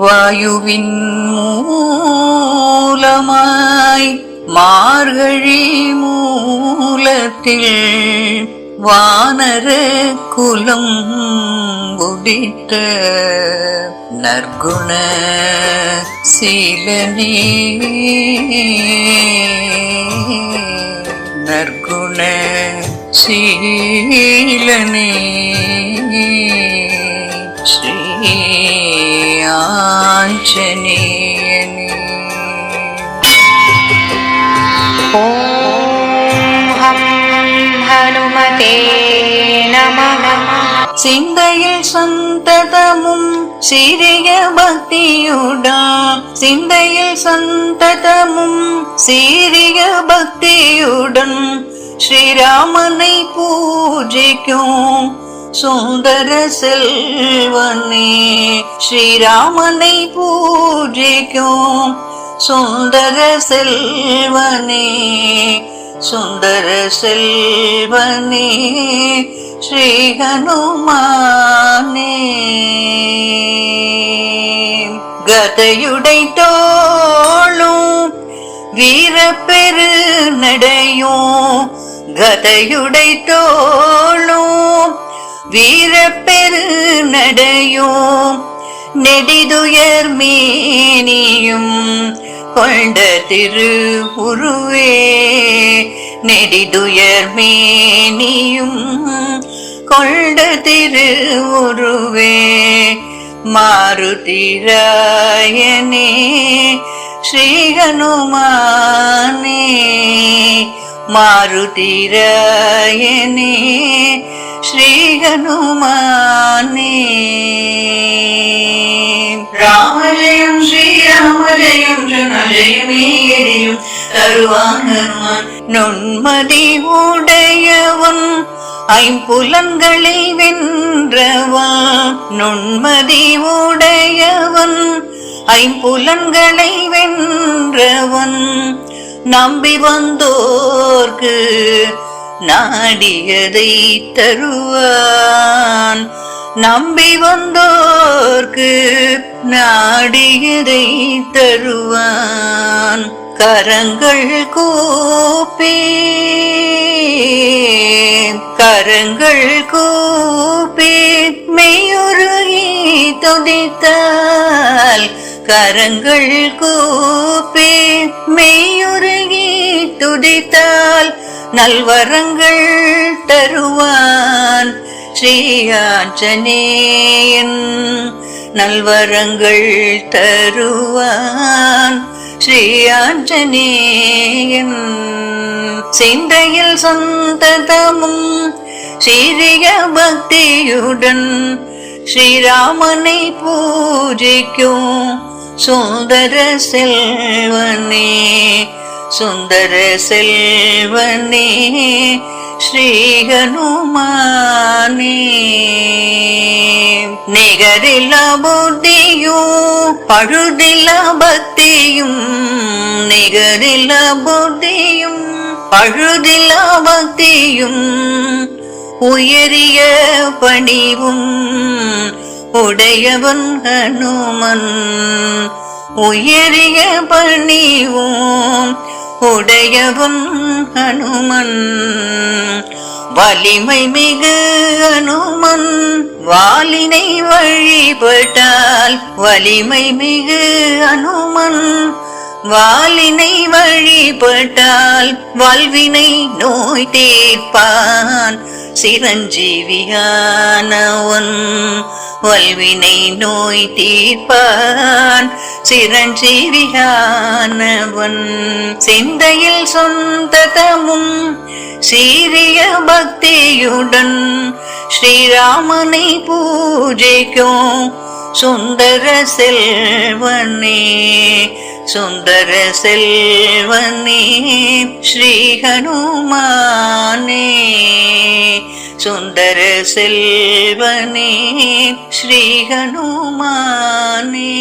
வாயுவின் மூலமாய் மார்கழி மூலத்தில் வானர குலம் உதித்த நற்குண சீலனே. நற்குண சீலனே. ಆಂಜನೇಯನೇ ஓம் ஹம் ஹனுமதே நம சிந்தையில் சந்ததமும் சிறிய பக்தியுடா. சிந்தையில் சந்ததமும் சிறிய பக்தியுடன் ஸ்ரீராமனை பூஜிக்கும். சுந்தர செல்வனே ஸ்ரீராமனை பூஜிக்கும் சுந்தர செல்வனே சுந்தர செல்வனே ஸ்ரீ ஹனுமானே. கதையுடை தோளும் வீரப்பெரு நடையும் கதையுடை தோளும் வீரப்பெரு நடையும் நெடிதுயர் மேனியும் கொண்ட திரு உருவே நெடிதுயர் மேனியும் கொண்ட திரு உருவே மாருதிராயனே ஸ்ரீ மாருதிராயனே ஸ்ரீ ஹனுமானே ராமஜயம் ஸ்ரீராமஜயம் ஜனஜயமே எரியும் தருவான் ஹனுமான். நுண்மதி உடையவன் ஐம்புலன்களை வென்றவன். நுண்மதி உடையவன் ஐம்புலன்களை வென்றவன். நம்பி வந்தோர்க்கு நாடியதை தருவான். நம்பி வந்தோர்க்கு நாடியதை தருவான். கரங்கள் கூப்பி கரங்கள் கூப்பி மெய்யுருகி துதித்தால் கரங்கள் கூப்பி மெய்யுருகி துடித்தால் நல்வரங்கள் தருவான். ஸ்ரீயாஞ்சனேயன் நல்வரங்கள் தருவான். ஸ்ரீயாஞ்சனேயன் சிந்தையில் சந்ததமும் சிறிய பக்தியுடன் ஸ்ரீராமனை பூஜிக்கும் சுந்தர செல்வனே சுந்தர செல்வனே ஸ்ரீஹனுமானே. நிகரில புத்தியும் பழுதில பக்தியும் நிகரில புத்தியும் பழுதில பக்தியும் உயரிய பணிவும் உடையவன் ஹனுமன். உயரிய பணிவோம் உடையவன் ஹனுமன். வலிமை மிகு அனுமன் வாலினை வழிபட்டால் வலிமை மிகு அனுமன் வாலினை வழிபட்டால் வல்வினை நோய் தீர்ப்பான். சிரஞ்சீவியானவன் வல்வினை நோய் தீர்ப்பான் சிரஞ்சீவியானவன். சிந்தையில் சொந்ததமும் சீரிய பக்தியுடன் ஸ்ரீராமனை பூஜைக்கும் சுந்தர செல்வனே. சுந்தர செல்வனே ஸ்ரீ ஹனுமானே சுந்தர செல்வனே ஸ்ரீ ஹனுமானே